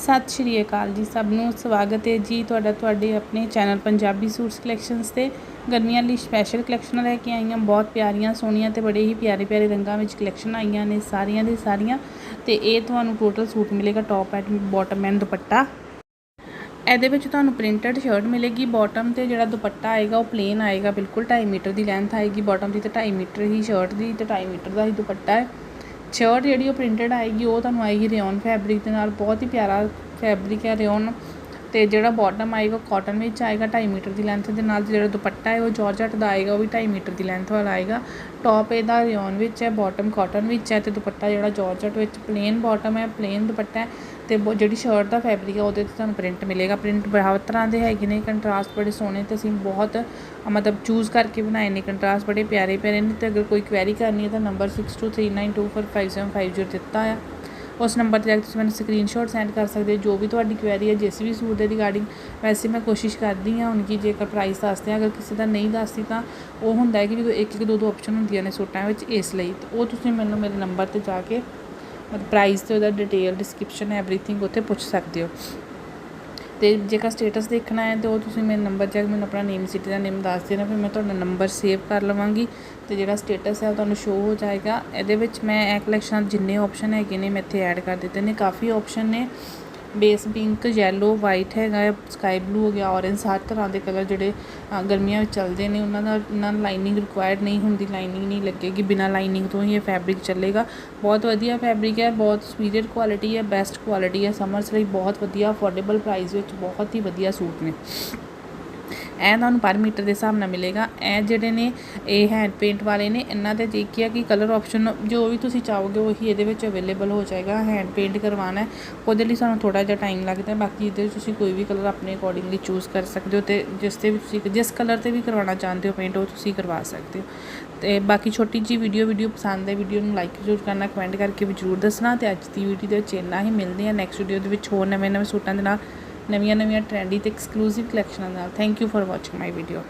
ਸਤਿ ਸ਼੍ਰੀ ਅਕਾਲ ਜੀ ਸਭ ਨੂੰ। ਸਵਾਗਤ ਹੈ ਜੀ ਤੁਹਾਡਾ ਤੁਹਾਡੇ ਆਪਣੇ ਚੈਨਲ ਪੰਜਾਬੀ ਸੂਟਸ ਕਲੈਕਸ਼ਨਸ ਤੇ। ਗਰਮੀਆਂ ਲਈ ਸਪੈਸ਼ਲ ਕਲੈਕਸ਼ਨ ਲੈ ਕੇ ਆਈਆਂ, ਬਹੁਤ ਪਿਆਰੀਆਂ, ਸੋਹਣੀਆਂ ਤੇ ਬੜੇ ਹੀ ਪਿਆਰੇ ਪਿਆਰੇ ਰੰਗਾਂ ਵਿੱਚ ਕਲੈਕਸ਼ਨ ਆਈਆਂ ਨੇ ਸਾਰੀਆਂ ਦੇ ਸਾਰੀਆਂ। ਤੇ ਇਹ ਤੁਹਾਨੂੰ ਟੋਟਲ ਸੂਟ ਮਿਲੇਗਾ top and bottom and dupatta. ਇਹਦੇ ਵਿੱਚ ਤੁਹਾਨੂੰ ਪ੍ਰਿੰਟਡ ਸ਼ਰਟ ਮਿਲੇਗੀ ਬਾਟਮ ਤੇ ਜਿਹੜਾ ਦੁਪੱਟਾ ਆਏਗਾ ਉਹ ਪਲੇਨ ਆਏਗਾ, ਬਿਲਕੁਲ 2.5 ਮੀਟਰ ਦੀ ਲੈਂਥ ਆਏਗੀ ਬਾਟਮ ਦੀ ਤੇ 2.5 ਮੀਟਰ ਹੀ ਸ਼ਰਟ ਦੀ ਤੇ 2.5 ਮੀਟਰ ਦਾ ਹੀ ਦੁਪੱਟਾ ਹੈ। ਸ਼ਰਟ ਜਿਹੜੀ ਉਹ ਪ੍ਰਿੰਟਡ ਆਏਗੀ, ਉਹ ਤੁਹਾਨੂੰ ਆਏਗੀ ਰਿਓਨ ਫੈਬਰਿਕ ਦੇ ਨਾਲ, ਬਹੁਤ ਹੀ ਪਿਆਰਾ ਫੈਬਰਿਕ ਹੈ ਰਿਓਨ ਤੇ ਜਿਹੜਾ ਬਾਟਮ ਆਏਗਾ ਕਾਟਨ ਵਿੱਚ ਆਏਗਾ 2.5 ਮੀਟਰ ਦੀ ਲੈਂਥ ਦੇ ਨਾਲ ਜਿਹੜਾ ਦੁਪੱਟਾ ਹੈ ਉਹ ਜਾਰਜਟ ਦਾ ਆਏਗਾ, ਉਹ ਵੀ 2.5 ਮੀਟਰ ਦੀ ਲੈਂਥ ਵਾਲਾ ਆਏਗਾ। ਟੌਪ ਇਹਦਾ ਰਿਓਨ ਵਿੱਚ ਹੈ ਬਾਟਮ ਕਾਟਨ ਵਿੱਚ ਹੈ, ਤੇ ਦੁਪੱਟਾ ਜਿਹੜਾ ਜਾਰਜਟ ਵਿੱਚ ਪਲੇਨ ਬਾਟਮ ਹੈ ਪਲੇਨ ਦੁਪੱਟਾ ਹੈ, ਤੇ ਜਿਹੜੀ ਸ਼ਰਟ ਦਾ ਫੈਬਰਿਕ ਹੈ ਉਹਦੇ ਤੇ ਤੁਹਾਨੂੰ ਪ੍ਰਿੰਟ ਮਿਲੇਗਾ। ਪ੍ਰਿੰਟ ਬਹੁਤ ਤਰ੍ਹਾਂ ਦੇ ਹੈਗੇ ਨੇ ਕੰਟਰਾਸਟ ਬੜੇ ਸੋਹਣੇ ਤੇ ਅਸੀਂ ਬਹੁਤ ਮਤਲਬ ਚੂਜ਼ ਕਰਕੇ ਬਣਾਏ ਨੇ ਕੰਟਰਾਸਟ ਬੜੇ ਪਿਆਰੇ ਪਿਆਰੇ ਨੇ, ਤੇ ਅਗਰ ਕੋਈ ਕੁਐਰੀ ਕਰਨੀ ਹੈ ਤਾਂ ਨੰਬਰ 6239245750 ਦਿੱਤਾ ਆ। ਉਸ ਨੰਬਰ ਤੇ ਜਾ ਕੇ ਤੁਸੀਂ ਮੈਨੂੰ ਸਕਰੀਨਸ਼ਾਟ ਸੈਂਡ ਕਰ ਸਕਦੇ ਹੋ, ਜੋ ਵੀ ਤੁਹਾਡੀ ਕੁਐਰੀ ਹੈ, ਜਿਸ ਵੀ ਸੂਟ ਦੇ ਰਿਗਾਰਡਿੰਗ ਵੈਸੇ ਮੈਂ ਕੋਸ਼ਿਸ਼ ਕਰਦੀ ਹਾਂ ਹੁਣ ਕਿ ਜੇਕਰ ਪ੍ਰਾਈਸ ਦੱਸਦੇ ਹਾਂ, ਅਗਰ ਕਿਸੇ ਦਾ ਨਹੀਂ ਦੱਸਦੀ ਤਾਂ ਉਹ ਹੁੰਦਾ ਹੈ ਕਿ ਵੀ ਇੱਕ ਇੱਕ ਦੋ ਦੋ ਆਪਸ਼ਨ ਹੁੰਦੀਆਂ ਨੇ ਸੂਟਾਂ ਵਿੱਚ ਇਸ ਲਈ। ਤੇ ਉਹ ਤੁਸੀਂ ਮੈਨੂੰ ਮੇਰੇ ਨੰਬਰ ਤੇ ਜਾ ਕੇ ਮਤਲਬ ਪ੍ਰਾਈਸ ਤੇ ਉਹਦਾ ਡਿਟੇਲ ਡਿਸਕ੍ਰਿਪਸ਼ਨ ਐਵਰੀਥਿੰਗ ਉੱਥੇ ਪੁੱਛ ਸਕਦੇ ਹੋ। ਅਤੇ ਜੇਕਰ ਸਟੇਟਸ ਦੇਖਣਾ ਹੈ, ਤੇ ਉਹ ਤੁਸੀਂ ਮੇਰੇ ਨੰਬਰ ਜਾ ਕੇ ਮੈਨੂੰ ਆਪਣਾ ਨੇਮ ਸਿਟੀ ਦਾ ਨੇਮ ਦੱਸ ਦੇਣਾ, ਫਿਰ ਮੈਂ ਤੁਹਾਡਾ ਨੰਬਰ ਸੇਵ ਕਰ ਲਵਾਂਗੀ ਅਤੇ ਜਿਹੜਾ ਸਟੇਟਸ ਹੈ ਉਹ ਤੁਹਾਨੂੰ ਸ਼ੋ ਹੋ ਜਾਏਗਾ। ਇਹਦੇ ਵਿੱਚ ਮੈਂ ਇਹ ਕਲੈਕਸ਼ਨ ਜਿੰਨੇ ਆਪਸ਼ਨ ਹੈਗੇ ਨੇ, ਮੈਂ ਇੱਥੇ ਐਡ ਕਰ ਦਿੱਤੇ ਨੇ, ਕਾਫੀ ਆਪਸ਼ਨ ਨੇ। ਬੇਸ ਪਿੰਕ ਯੈਲੋ ਵਾਈਟ ਹੈਗਾ ਸਕਾਈ ਬਲੂ ਹੋ ਗਿਆ ਔਰੇਂਜ ਹਰ ਤਰ੍ਹਾਂ ਦੇ ਕਲਰ ਜਿਹੜੇ ਗਰਮੀਆਂ ਵਿੱਚ ਚੱਲਦੇ ਨੇ, ਉਹਨਾਂ ਦਾ, ਉਹਨਾਂ ਲਾਈਨਿੰਗ ਰਿਕੁਆਇਰਡ ਨਹੀਂ ਹੁੰਦੀ ਲਾਈਨਿੰਗ ਨਹੀਂ ਲੱਗੇਗੀ, ਬਿਨਾ ਲਾਈਨਿੰਗ ਤੋਂ ਹੀ ਇਹ ਫੈਬਰਿਕ ਚੱਲੇਗਾ। ਬਹੁਤ ਵਧੀਆ ਫੈਬਰਿਕ ਹੈ, ਬਹੁਤ ਸੁਪੀਰੀਅਰ ਕੁਆਲਿਟੀ ਹੈ ਬੈਸਟ ਕੁਆਲਿਟੀ ਹੈ ਸਮਰਸ ਲਈ ਬਹੁਤ ਵਧੀਆ ਅਫੋਰਡੇਬਲ ਪ੍ਰਾਈਸ ਵਿੱਚ ਬਹੁਤ ਹੀ ਵਧੀਆ ਸੂਟ ਨੇ। ਇਹ ਤੁਹਾਨੂੰ ਪਰ ਮੀਟਰ ਦੇ ਹਿਸਾਬ ਨਾਲ ਮਿਲੇਗਾ। ਇਹ ਜਿਹੜੇ ਨੇ, ਇਹ ਹੈਂਡ ਪੇਂਟ ਵਾਲੇ ਨੇ, ਇਹਨਾਂ ਦੇ ਕੀ ਦੇਖਿਆ ਕਿ ਕਲਰ ਆਪਸ਼ਨ ਜੋ ਵੀ ਤੁਸੀਂ ਚਾਹੋਗੇ ਉਹੀ ਇਹਦੇ ਵਿੱਚ ਅਵੇਲੇਬਲ ਹੋ ਜਾਏਗਾ। ਹੈਂਡ ਪੇਂਟ ਕਰਵਾਉਣਾ ਉਹਦੇ ਲਈ ਸਾਨੂੰ ਥੋੜਾ ਜਿਹਾ ਟਾਈਮ ਲੱਗਦਾ ਬਾਕੀ ਇਹਦੇ ਵਿੱਚ ਤੁਸੀਂ ਕੋਈ ਵੀ ਕਲਰ ਆਪਣੇ ਅਕੋਰਡਿੰਗਲੀ ਚੂਜ਼ ਕਰ ਸਕਦੇ ਹੋ ਤੇ ਜਿਸ ਤੇ ਵੀ ਤੁਸੀਂ, ਜਿਸ ਕਲਰ ਤੇ ਵੀ ਕਰਵਾਉਣਾ ਚਾਹੁੰਦੇ ਹੋ ਪੇਂਟ ਉਹ ਤੁਸੀਂ ਕਰਵਾ ਸਕਦੇ ਹੋ। ਤੇ ਬਾਕੀ ਛੋਟੀ ਜੀ ਵੀਡੀਓ ਵੀਡੀਓ ਪਸੰਦ ਹੈ ਵੀਡੀਓ ਨੂੰ ਲਾਈਕ ਜ਼ਰੂਰ ਕਰਨਾ ਕਮੈਂਟ ਕਰਕੇ ਵੀ ਜ਼ਰੂਰ ਦੱਸਣਾ ਤੇ ਅੱਜ ਦੀ ਵੀਡੀਓ ਦੇ ਵਿੱਚ ਇੰਨਾ ਹੀ। ਮਿਲਦੇ ਆ ਨੈਕਸਟ ਵੀਡੀਓ ਦੇ ਵਿੱਚ ਹੋਰ ਨਵੇਂ ਨਵੇਂ ਸੂਟਾਂ ਦੇ ਨਾਲ। ਨਵੀਆਂ ਨਵੀਆਂ ਟ੍ਰੈਂਡੀ ਤੇ ਐਕਸਕਲੂਸਿਵ ਕਲੈਕਸ਼ਨਾਂ ਨਾਲ। Thank you for watching my video